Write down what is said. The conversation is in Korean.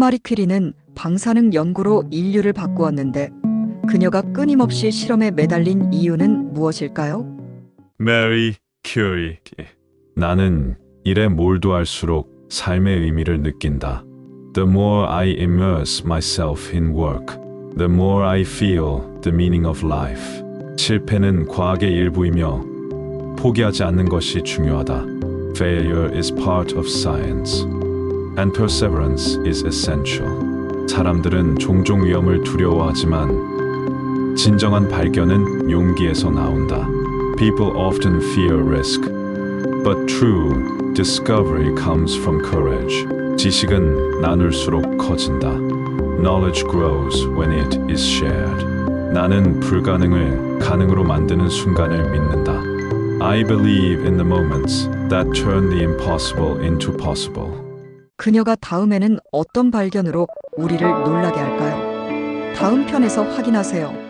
마리 퀴리는 방사능 연구로 인류를 바꾸었는데 그녀가 끊임없이 실험에 매달린 이유는 무엇일까요? 메리 큐리. 나는 일에 몰두할수록 삶의 의미를 느낀다. The more I immerse myself in work, the more I feel the meaning of life. 실패는 과학의 일부이며 포기하지 않는 것이 중요하다. Failure is part of science, and perseverance is essential. 사람들은 종종 위험을 두려워하지만 진정한 발견은 용기에서 나온다. People often fear risk, but true discovery comes from courage. 지식은 나눌수록 커진다. Knowledge grows when it is shared. 나는 불가능을 가능으로 만드는 순간을 믿는다. I believe in the moments that turn the impossible into possible. 그녀가 다음에는 어떤 발견으로 우리를 놀라게 할까요? 다음 편에서 확인하세요.